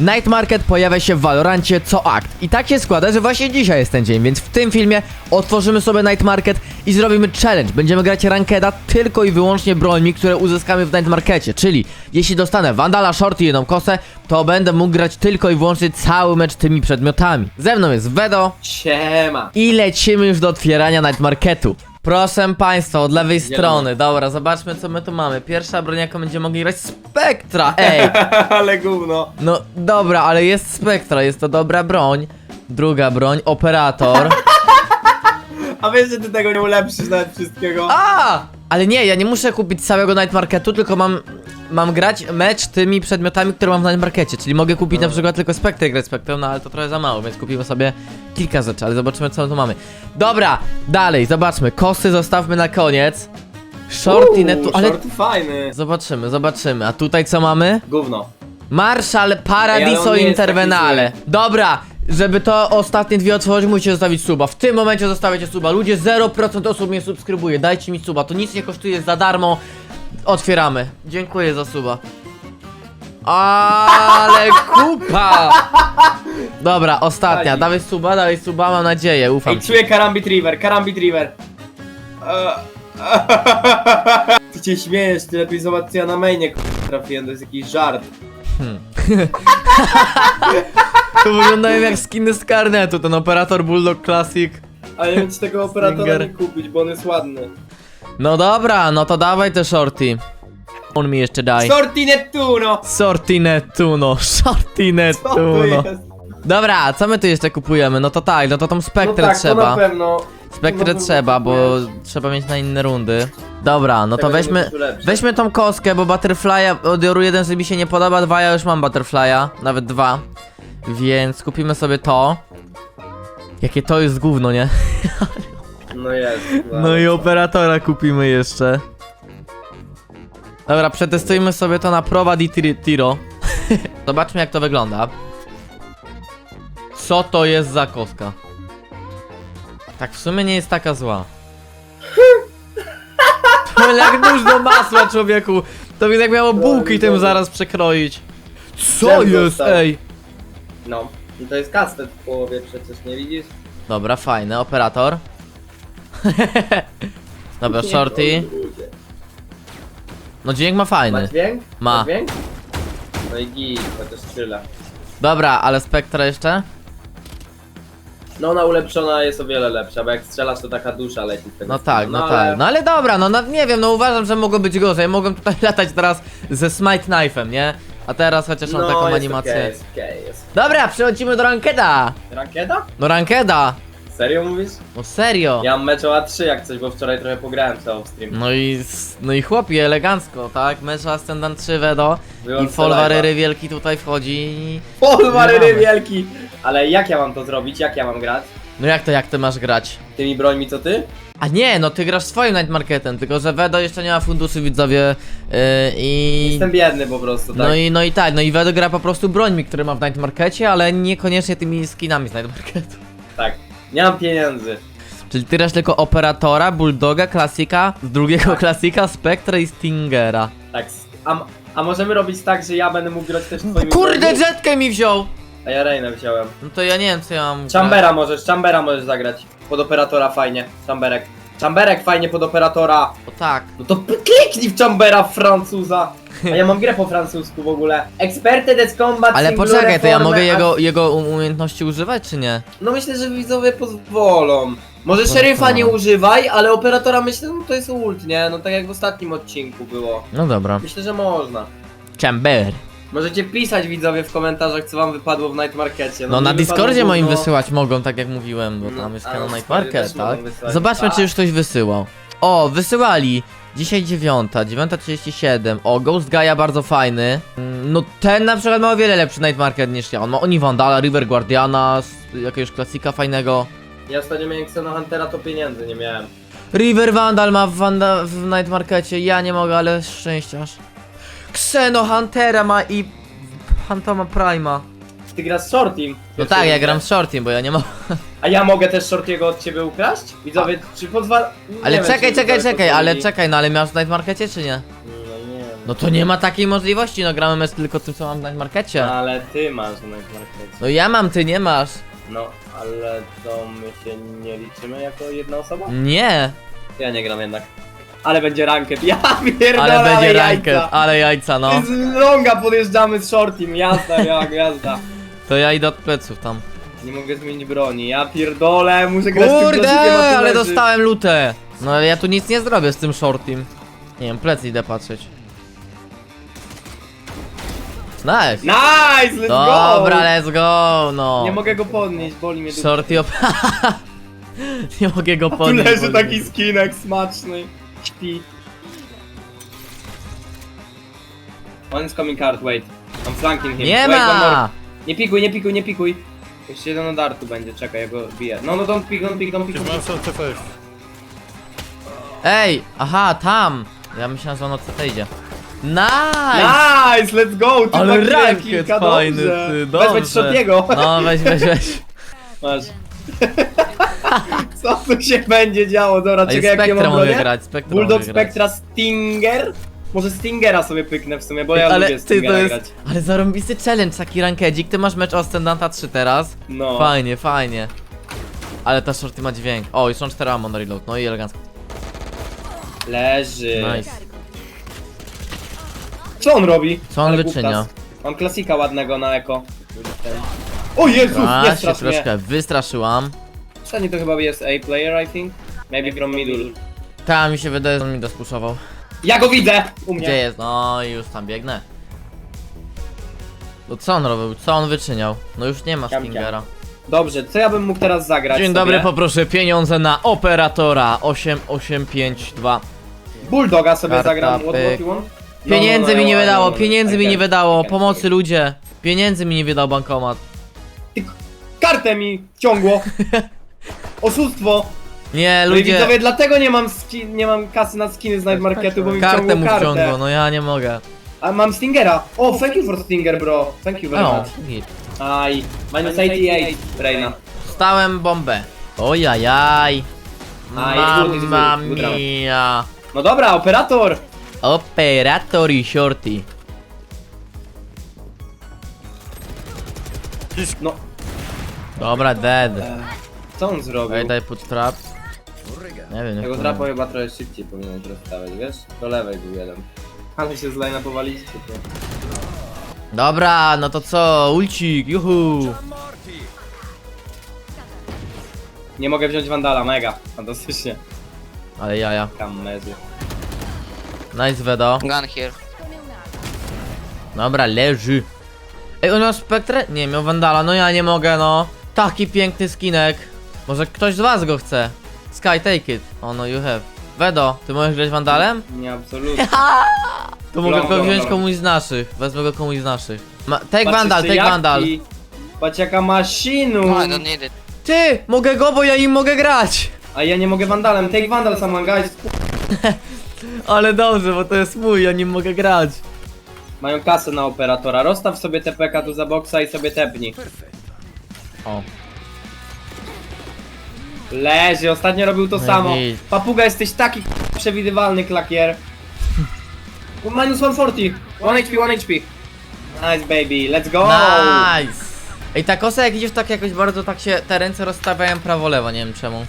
Night Market pojawia się w Valorancie co akt. I tak się składa, że właśnie dzisiaj jest ten dzień, więc w tym filmie otworzymy sobie Night Market i zrobimy challenge. Będziemy grać rankeda tylko i wyłącznie brońmi, które uzyskamy w Night Markecie. Czyli jeśli dostanę Vandala, Short i jedną kosę, to będę mógł grać tylko i wyłącznie cały mecz tymi przedmiotami. Ze mną jest Vedo Siema. i lecimy już do otwierania Night Marketu. Proszę Państwa, od lewej strony. Dobra, zobaczmy co my tu mamy. Pierwsza broń, jaką będziemy mogli grać Spectra. Ej! Ale gówno. No dobra, ale jest Spectra, jest to dobra broń. Druga broń, operator. A wiesz, że ty tego nie ulepszysz nawet wszystkiego? A! Ale nie, ja nie muszę kupić całego Night Marketu, tylko mam mam grać mecz tymi przedmiotami, które mam w Markecie. Czyli mogę kupić na przykład tylko Spectre i grać Spectre, no ale to trochę za mało, więc kupimy sobie kilka rzeczy, ale zobaczymy co tu mamy. Dobra, dalej, zobaczmy. Kosy zostawmy na koniec. Shorty netu, ale Shorty fajny. zobaczymy, zobaczymy. A tutaj co mamy? Gówno. Marszal Ej, ale Paradiso on nie jest Intervenale. taki Dobra, żeby to ostatnie dwie otworzyć, musicie zostawić suba. W tym momencie zostawiacie suba. Ludzie, 0% osób mnie subskrybuje. Dajcie mi suba. To nic nie kosztuje, jest za darmo. Otwieramy. Dziękuję za suba. Ale kupa! Dobra, ostatnia. Dawaj suba, dawaj suba, mam nadzieję, ufam Ej, ci. czuję Karambit River, Karambit River. Eee. Ty cię śmiejesz, ty lepiej zobacz co ja na mainie k- trafiłem, to jest jakiś żart. To wyglądają jak skiny z karnetu, ten operator Bulldog Classic. Ale nie wiem czy tego operatora Stinger. nie kupić, bo on jest ładny. No dobra, no to dawaj te shorty. On mi jeszcze daj. Shorty Nettuno! Sorti Nettuno, Shorty Co to Nettuno. jest? Dobra, co my tu jeszcze kupujemy? No to tak, no to tą No spektrę tak, to trzeba. na pewno. Spektrę trzeba, bo trzeba mieć na inne rundy. Dobra, no to Tego nie weźmy, weźmy tą kostkę, bo Butterfly'a odbioru jeden, że mi się nie podoba, dwa ja już mam Butterfly'a, nawet dwa. Więc kupimy sobie to. Jakie to jest gówno, nie? No jest. No i operatora kupimy jeszcze. Dobra, przetestujmy sobie to na Prova di Tiri- Tiro. Zobaczmy jak to wygląda. Co to jest za kostka? Tak w sumie nie jest taka zła. To jak nóż do masła, człowieku. To by jak miało bułki tym zaraz przekroić. Co jest, dostał. ej? No. I to jest kastet w połowie przecież, nie widzisz? Dobra, fajny, operator. Dobra, shorty. No dźwięk ma Ma fajny. dźwięk? Ma. dźwięk? No i git, chociaż tyle. Dobra, ale Spektra jeszcze? No ona ulepszona jest o wiele lepsza, bo jak strzelasz to taka dusza leci z tego No tak, no ale- tak. No ale dobra, no, no nie wiem, no uważam, że mogło być gorzej. Mogłem tutaj latać teraz ze Smite Knife'em, nie? A teraz chociaż mam no, taką jest animację. okej, jest okej, jest. Dobra, przechodzimy do Rankeda! Rakieta? No Rankeda! Serio mówisz? No serio! Ja mam mecz o A3 jak coś, bo wczoraj trochę pograłem w stream. No i, no i chłopie, elegancko, tak? Mecz Ascendant 3 Vedo Wyłącz i Folwaryry live'a. wielki tutaj wchodzi. Polwaryry mamy. wielki! Ale jak ja mam to zrobić? Jak ja mam grać? No jak to, jak ty masz grać? Tymi brońmi co ty? A nie, no ty grasz swoim Night Marketem, tylko że Vedo jeszcze nie ma funduszy widzowie yy, i... Jestem biedny po prostu, tak? No i, no i tak, no i Vedo gra po prostu brońmi, które ma w Night Markecie, ale niekoniecznie tymi skinami z Night Marketu. Tak. Nie mam pieniędzy. Czyli ty grasz tylko Operatora, Bulldoga, Klasika, drugiego Tak. Klasika, Spectra i Stingera. Tak. A, a możemy robić tak, że ja będę mógł grać też twoimi Kurde, jetkę mi wziął! A ja Reina wziąłem. No to ja nie wiem co ja mam grać. Chambera możesz, Chambera możesz zagrać. Pod operatora fajnie. Chamberek. Chamberek fajnie pod operatora. O tak. No to p- kliknij w Chambera Francuza. A ja mam grę po francusku w ogóle. Experte des combat Ale singular poczekaj, to ja mogę jego, jego um- umiejętności używać, czy nie? No myślę, że widzowie pozwolą. Może No szeryfa nie używaj, ale operatora myślę, no to jest ult, nie? No tak jak w ostatnim odcinku było. No dobra. Myślę, że można. Chamber. Możecie pisać widzowie w komentarzach, co wam wypadło w Night Markecie. No mi na wypadło Discordzie moim gówno. wysyłać mogą, tak jak mówiłem, bo No, tam jest a kanał na Discordzie też mogą tak? wysyłać. Zobaczmy, czy już ktoś wysyłał. O, wysyłali. Dzisiaj dziewiąta, 9.37. O, Ghost Gaia bardzo fajny. Mm, No ten na przykład ma o wiele lepszy Night Market niż ja. On ma Oni Vandala, River Guardiana, jakiegoś klasika fajnego. Ja ostatnio miałem Xeno Huntera, to pieniędzy nie miałem. River Vandal ma w, w Night Markecie, ja nie mogę, ale szczęściarz. Xeno Huntera ma i Phantoma Prima. Ty grasz z Shortim. No tak, ja gram z Shortym, bo ja nie mogę. A ja mogę też Shortiego od ciebie ukraść? Widzowie, czy pozwala... Nie Ale wiem, czekaj, czy czekaj, widzowie czekaj, ale pozwolili. czekaj, no ale miałeś w Night Markecie czy nie? No nie wiem. No to nie ma takiej możliwości, no gramy mes tylko tym, co mam na markecie. Ale ty masz na markecie. No ja mam, ty nie masz. No, ale to my się nie liczymy jako jedna osoba? Nie, Ja nie gram jednak. Ale będzie ranket. Ja pierdolę, ale będzie jajca. ranket, ale jajca, no. Z longa podjeżdżamy z shortim, jazda, jak jazda. To ja idę od pleców tam. Nie mogę zmienić broni, ja pierdolę, muszę grać z tym Kurde, klasikiem, a tu ale leży. dostałem lutę. No ale ja tu nic nie zrobię z tym shortim. Nie wiem, plecy idę patrzeć. Nice. Nice, let's Dobra, go! let's go, no. Nie mogę go podnieść, boli mnie dupa. Shorty op... nie mogę go Tu podnieść. leży bo- taki skinek smaczny. Śpi. One is coming card, wait. I'm flanking him. Nie wait, one more. ma! Nie pikuj, nie pikuj, nie pikuj. Jeszcze jeden od artu będzie, czekaj, ja go biję. No, no, don't pick, don't pick, don't pick. Mam. Ej, aha, tam! Ja myślałem, że on od CT idzie. Nice! Nice, let's go! Ty Ale ma ranket kilka, fajny, dobrze. ty, dobrze. Shortiego. No, weź, weź, weź. Masz. Co tu się będzie działo? Dobra, A i czekaj, jak ja Spectra mam mogę bronię? grać, Spectra Bulldog grać. Spectra Stinger? Może Stingera sobie pyknę w sumie, bo ja ale lubię ty, to Stingera jest... grać. Ale zarąbisty challenge, taki rankedzik. Ty masz mecz Ostendanta 3 teraz. No. Fajnie, fajnie. Ale ta shorty ma dźwięk. O, już są 4 ammo na reload. No i elegancko. Leży. Nice. Co on robi? Co on Ale wyczynia? głuptas. Mam klasika ładnego na eko. O Jezus, A, nie się strasz mnie. troszkę wystraszyłam. Ostatni to chyba jest A player, I think. Maybe from middle. Ta mi się wydaje, że on mi dospuszował. Ja go widzę! U mnie. Gdzie jest? No i już tam biegnę. No co on robił? Co on wyczyniał? No już nie ma Ciam, Stingera. Dobrze, co ja bym mógł teraz zagrać Dzień sobie? dobry, poproszę pieniądze na operatora 8852. Bulldoga sobie Karta, zagram. What, pyk. what you want? No, Pieniędzy no, no, mi nie no, wydało, no, no, pieniędzy I mi can, nie wydało, can, pomocy I can. ludzie. Pieniędzy mi nie wydał bankomat. Kartę mi ciągło. Oszustwo. Nie, No i ludzie. widzowie, dlatego nie mam, ski, nie mam kasy na skiny z Night Marketu, bo mi Kartę ciągło mu kartę. wciągło, no ja nie mogę. A mam Stingera. O, thank you for Stinger, bro. Thank you very O, much. Aj, minus 88, Reina. stałem bombę. Ojajaj. A, jest good, jest good, Mamma good round. mia. No dobra, operator. Operator i shorty. No, Dobra, dead. e, co on zrobił? Ej, daj put trap. Nie wiem, nie Tego trapa chyba trochę szybciej powinien rozstawiać, wiesz? Do lewej był jeden. Ale się z line'a powaliście, to... Dobra, no to co? Ulcik, juhu. Nie mogę wziąć Vandala, mega. Fantastycznie. Ale jaja. Kamezy. Nice wedo. Gun here. Dobra, leży. Ej, on miał spektrę? Nie, miał Vandala, no ja nie mogę, no. Taki piękny skinek. Może ktoś z was go chce? Sky, take it. Oh no, you have. Wedo, ty możesz grać Vandalem? Nie, absolutnie. To mogę go wziąć komuś z naszych. Wezmę go komuś z naszych. Ma take Patrz Vandal, take Vandal. jaki. Patrz jaka maszinu! No, I don't need it. Ty, mogę go, bo ja im mogę grać. A ja nie mogę Vandalem. Take Vandal, someone guys. Ale dobrze, bo to jest mój, ja nim mogę grać. Mają kasę na operatora. Rozstaw sobie TPK tu za boksa i sobie tepnij. O. Leży, ostatnio robił to No samo. Papuga, jesteś taki przewidywalny klakier. Minus 140. 1 HP, 1 HP. Nice baby, let's go! Nice. Ej, ta kosa jak idziesz tak jakoś bardzo tak się te ręce rozstawiają prawo-lewo, nie wiem czemu.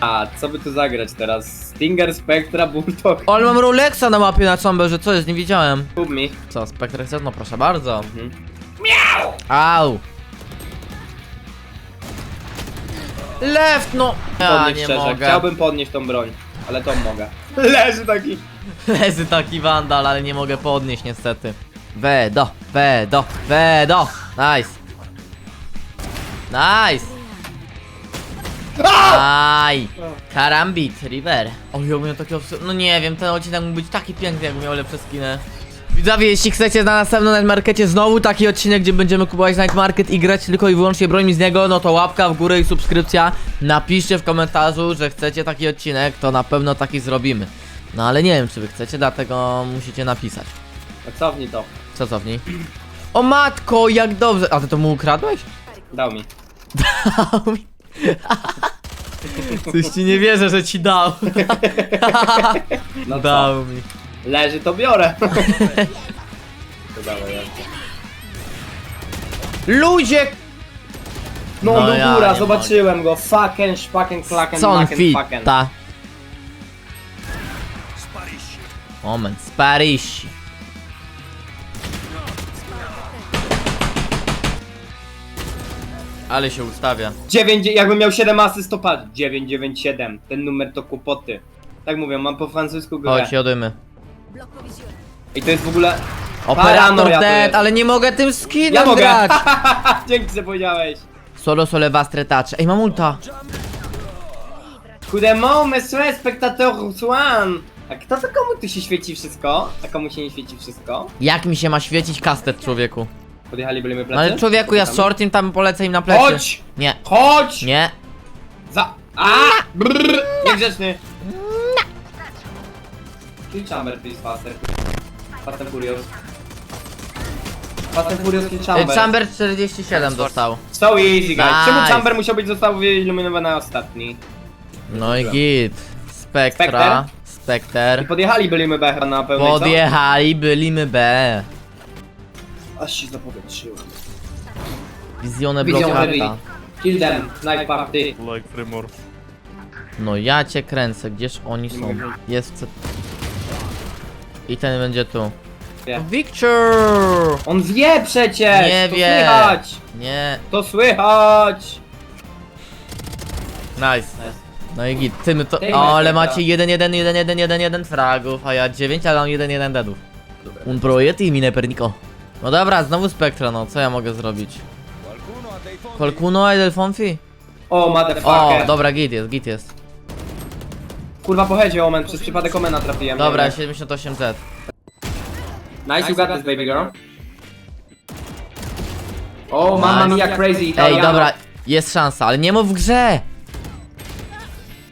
A, co by tu zagrać teraz? Stinger, Spectra, Bulldog. O, ale mam Rolexa na mapie na combo, że co jest, nie wiedziałem. Kup mi. Co, Spectre chcesz? No proszę bardzo. Mhm. Au. Left, no. Ja Podnieść nie szczerze. mogę. Chciałbym podnieść tą broń, ale tą mogę. Leży taki. Lezy taki wandal, ale nie mogę podnieść niestety. Wedo, wedo, wedo. Nice. Nice. Aj. Karambit, River. O, ja miał takie obs- No nie wiem, ten odcinek mógł być taki piękny, jakby miał lepsze skiny. Widzowie, jeśli chcecie na następnym Night Markecie znowu taki odcinek, gdzie będziemy kupować Night Market i grać tylko i wyłącznie brońmi z niego, no to łapka w górę i subskrypcja. Napiszcie w komentarzu, że chcecie taki odcinek, to na pewno taki zrobimy. No ale nie wiem, czy wy chcecie, dlatego musicie napisać. A cofnij to. Co cofnij? O matko, jak dobrze! A ty to mu ukradłeś? Dał mi. Dał mi. Coś ci nie wierzę, że ci dał. No co? Dał mi. Leży, to biorę. to dawaj. Ludzie! No, No do ja góra, nie zobaczyłem go. Fucking, szpaken, klaken, Co on maken, fucking. fita? Moment, sparisci. Ale się ustawia. 9, jakbym miał 7 asyst, to patrz. 997. Ten numer to kłopoty. Tak mówią, mam po francusku grę. Chodź, jodymy. I to jest w ogóle... Operator Paranoja to dead, jest. ale nie mogę tym skinem Ja mogę! grać. Dzięki, że powiedziałeś. Solo sole vastre touch. Ej, mam ulta. Coup de mot, monsieur spectateur Swan. A kto to komu tu się świeci wszystko? A komu się nie świeci wszystko? Jak mi się ma świecić kastet, człowieku? Podjechali byliśmy No plecy? ale człowieku, ja shortim tam polecę im na plecy. Chodź! Nie, Chodź! nie. Za... A! Brrr! Niegrzeczny! Kill chamber, please, faster. Fast and Furious. Fast and Furious kill Ej, chamber. Chamber 47 dostał. So easy, guys. Czemu Nice. chamber musiał być został wyiluminowany ostatni? No i git. Spektra. I Spekter. podjechali byliśmy B chyba na pełnej, co? Podjechali, byliśmy B. Aż się zapowietrzyłem. Wizjone Wizjon blokada. Kill them, night party. Like three more. No ja cię kręcę, gdzież oni są? Jest w C... I ten będzie tu. Wie. Victor! On wie przecież! Nie to wie. słychać! Nie, To słychać! nice. No i git, ty my to... Tej O, ale macie 1, 1, 1, 1, 1, 1 fragów, a ja 9, ale mam 1, 1 deadów. Un projet i mine pernico. No dobra, znowu Spektra, no co ja mogę zrobić? Qualcuno e del Fonfi? O, O, motherfucker. dobra, git jest, git jest. Kurwa pochedzie omen, przez przypadek omena trafiłem. Dobra, nie wiem. 78Z. Nice, you got this baby girl. O, mamma Nice. mia crazy Ej, Italiano. dobra, jest szansa, ale nie mów w grze!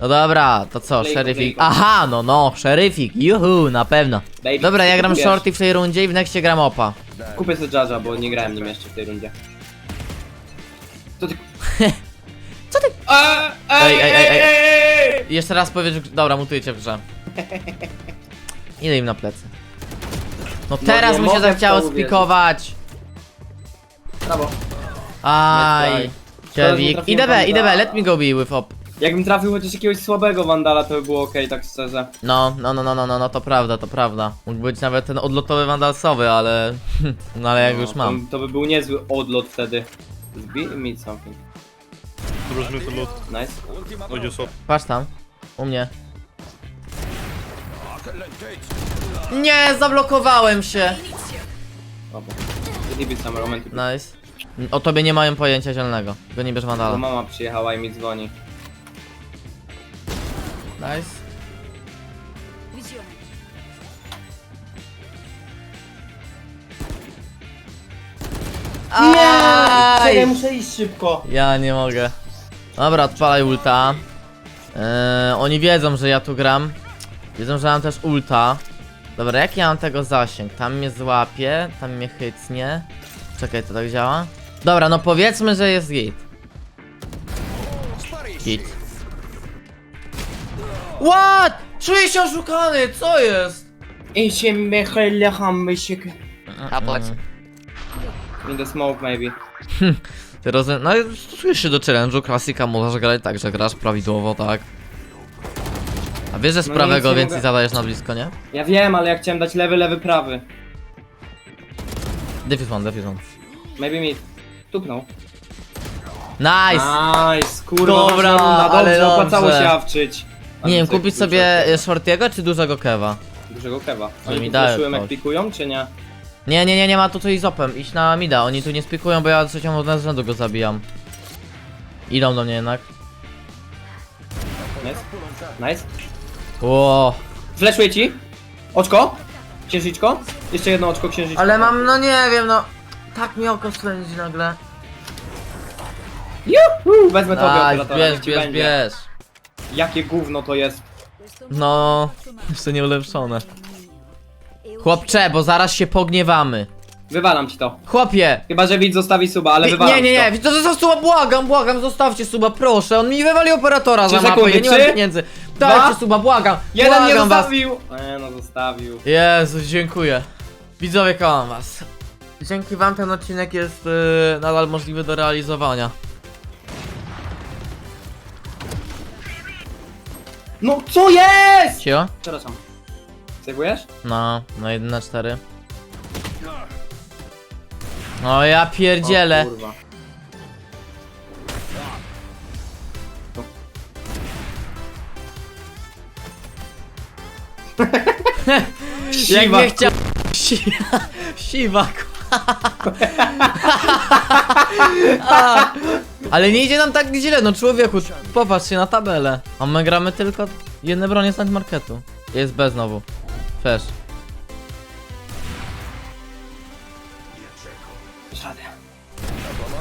No dobra, to co, Play- szeryfik? Aha, no no, szeryfik, juhu, na pewno. Baby, Dobra, ja gram wiesz, shorty w tej rundzie i w nexcie gram opa. Kupię sobie Jaja, bo nie grałem nim jeszcze w tej rundzie. Co ty... Co ty- Ej, Ej, ej, ej, ej. ej! I jeszcze raz powiedz, że... Dobra, mutujcie w grze. Idę im na plecy. No teraz nie mu się mogę w zachciało uwierzyć. spikować. Brawo. Aj. Szkoda, że nie Ciewik. trafiłem Idę B, idę B, let me go be with op. Jakbym trafił chociaż jakiegoś słabego Wandala, to by było okej, tak szczerze. No, no, no, no, no, no, no, to prawda, to prawda. Mógł być nawet ten odlotowy wandalsowy, ale... No ale jak No, już mam. To, to by był niezły odlot wtedy. Zbij me something. Me to loot. Nice. You saw. Patrz tam. U mnie. Nie, zablokowałem się. Dobra. Nice. O tobie nie mają pojęcia zielonego. Go nie bierz Bo wandala. mama przyjechała i mi dzwoni. Nice. Czekaj, Aj! muszę iść szybko. Ja nie mogę. Dobra, odpalaj ulta. Eee, oni wiedzą, że ja tu gram. Wiedzą, że mam też ulta. Dobra, jaki ja mam tego zasięg? Tam mnie złapie, tam mnie chycnie. Czekaj, to tak działa? Dobra, no powiedzmy, że jest git. Git. What? Czuję się oszukany, co jest? I się mechelechamy się. Mm. In the smoke maybe. Rozumiem, no stosujesz się do challenge'u, klasika możesz grać tak, że grasz prawidłowo, tak? A wiesz, że z No prawego nic nie więcej mogę. zadajesz na blisko, nie? Ja wiem, ale ja chciałem dać lewy, lewy, prawy. Diffuse one, diffuse one. Maybe mid. Tupnął. Nice! Nice, kurwa, Dobra, runda, ale dobrze, opłacało dobrze. się awczyć. Ale Nie wiem, kupić sobie e, shortiego czy dużego kewa? Dużego kewa. Ale Oni mi dają jak pikują, czy nie? Nie, nie, nie, nie ma tutaj z opem, iść na mida, oni tu nie spikują, bo ja trzecią od rzędu go zabijam. Idą do mnie jednak. Nice. Nice. Ło. Fleszuję ci. Oczko. Księżyczko. Jeszcze jedno oczko księżyczko. Ale mam, no nie wiem, no... Tak mi oko swędzi nagle. Juhu, wezmę tobie operatora, bierz, niech ci bierz, będzie. bierz. Jakie gówno to jest. No, jeszcze nie ulepszone. Chłopcze, bo zaraz się pogniewamy. Wywalam ci to. Chłopie! Chyba, że widz zostawi suba, ale wywalam nie, nie, ci nie, to zostaw suba, błagam, błagam, zostawcie suba, proszę, on mi wywali operatora za Trzy mapę, ja nie mam trzy? pieniędzy. Dajcie Dwa? suba, błagam! Jeden nie błagam was! zostawił! E, no zostawił. Jezu, dziękuję. Widzowie, kocham was. Dzięki wam ten odcinek jest yy, nadal możliwy do realizowania. No co jest?! Cio? Przepraszam. Sejwujesz? No, no 1 na 4. No ja pierdzielę. O, kurwa. Jak Siwa, nie chciał... Siwa, siwa A, Ale nie idzie nam tak źle, no człowieku, popatrz się na tabelę. A my gramy tylko jedne bronie z marketu. Jest B znowu. Żaden.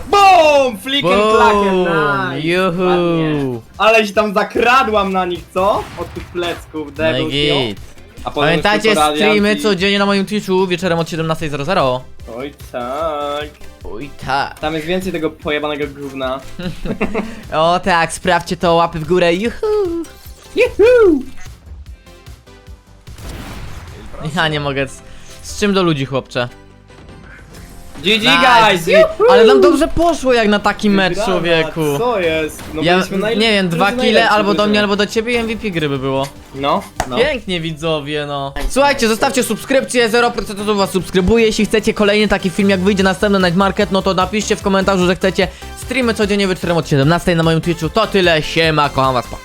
BOOM! Flick and Boom! nice! Juhu! Ładnie. Ale się tam zakradłam na nich, co? Od tych plecków, No git. A potem Pamiętajcie streamy i- codziennie na moim Twitchu wieczorem od 17.00. Oj tak. Oj tak. Tam jest więcej tego pojebanego gówna. O tak, sprawdźcie to, łapy w górę, juhu! Juhu! Ja nie mogę. Z, z czym do ludzi, chłopcze? GG guys! Ale nam dobrze poszło jak na taki mecz, człowieku. Co jest? No Ja byliśmy najle- nie wiem, dwa byliśmy kile najlepsi, albo do mnie, albo do ciebie i MVP gry by było. No, no. Pięknie widzowie, no. Słuchajcie, zostawcie subskrypcję, 0% z was subskrybuje. Jeśli chcecie kolejny taki film, jak wyjdzie następny Night Market, no to napiszcie w komentarzu, że chcecie streamy codziennie wieczorem od 17 na moim Twitchu. To tyle, siema, kocham was, pa.